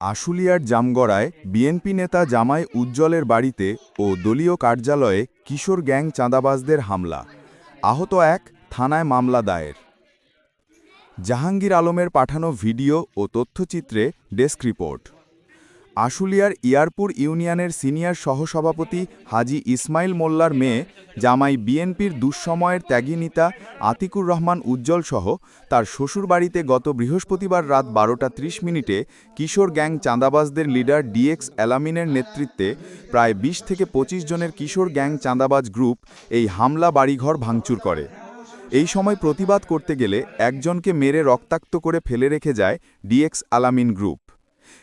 আশুলিয়ার জামগড়ায় বিএনপি নেতা জামাই উজ্জ্বলের বাড়িতে ও দলীয় কার্যালয়ে কিশোর গ্যাং চাঁদাবাজদের হামলা। আহত এক থানায় মামলা দায়ের। জাহাঙ্গীর আলমের পাঠানো ভিডিও ও তথ্যচিত্রে ডেস্ক রিপোর্ট। আশুলিয়ার ইয়ারপুর ইউনিয়নের সিনিয়র সহসভাপতি হাজি ইসমাইল মোল্লার মেয়ে জামাই বিএনপির দুঃসময়ের ত্যাগী নেতা আতিকুর রহমান উজ্জ্বল সহ তার শ্বশুরবাড়িতে গত বৃহস্পতিবার রাত বারোটা ত্রিশ মিনিটে কিশোর গ্যাং চাঁদাবাজদের লিডার ডিএক্স অ্যালামিনের নেতৃত্বে প্রায় ২০ থেকে ২৫ জনের কিশোর গ্যাং চাঁদাবাজ গ্রুপ এই হামলা বাড়িঘর ভাঙচুর করে। এই সময় প্রতিবাদ করতে গেলে একজনকে মেরে রক্তাক্ত করে ফেলে রেখে যায় ডিএক্স আলামিন গ্রুপ।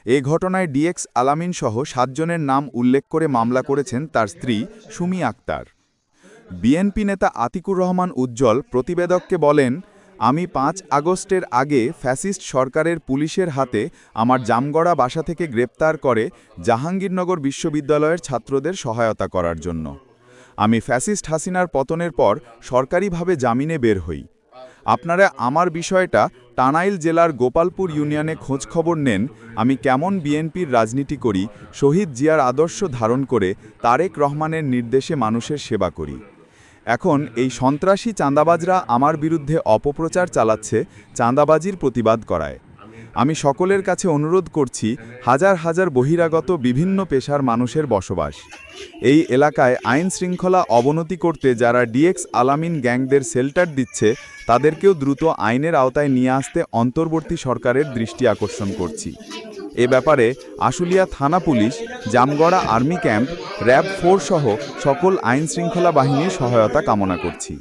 এ ঘটনায় ডিএক্স আলামিন সহ সাতজনের নাম উল্লেখ করে মামলা করেছেন তার স্ত্রী সুমি আক্তার। বিএনপি নেতা আতিকুর রহমান উজ্জ্বল প্রতিবেদককে বলেন, আমি পাঁচ আগস্টের আগে ফ্যাসিস্ট সরকারের পুলিশের হাতে আমার জামগড়া বাসা থেকে গ্রেপ্তার করে জাহাঙ্গীরনগর বিশ্ববিদ্যালয়ের ছাত্রদের সহায়তা করার জন্য। আমি ফ্যাসিস্ট হাসিনার পতনের পর সরকারিভাবে জামিনে বের হই। আপনারা আমার বিষয়টা টানাইল জেলার গোপালপুর ইউনিয়নে খোঁজখবর নেন, আমি কেমন বিএনপির রাজনীতি করি, শহীদ জিয়ার আদর্শ ধারণ করে তারেক রহমানের নির্দেশে মানুষের সেবা করি। এখন এই সন্ত্রাসী চাঁদাবাজরা আমার বিরুদ্ধে অপপ্রচার চালাচ্ছে, চাঁদাবাজির প্রতিবাদ করায়। আমি সকলের কাছে অনুরোধ করছি হাজার হাজার বহিরাগত বিভিন্ন পেশার মানুষের বসবাস। এই এলাকায় আইন শৃঙ্খলা অবনতি করতে যারা ডিএক্স আলামিন গ্যাংদের শেল্টার দিচ্ছে, তাদেরকেও দ্রুত আইনের আওতায় নিয়ে আসতে অন্তর্বর্তী সরকারের দৃষ্টি আকর্ষণ করছি। এ ব্যাপারে আশুলিয়া থানা police, Jamgara army camp, RAB four সহ সকল আইন শৃঙ্খলা বাহিনীর সহায়তা কামনা করছি।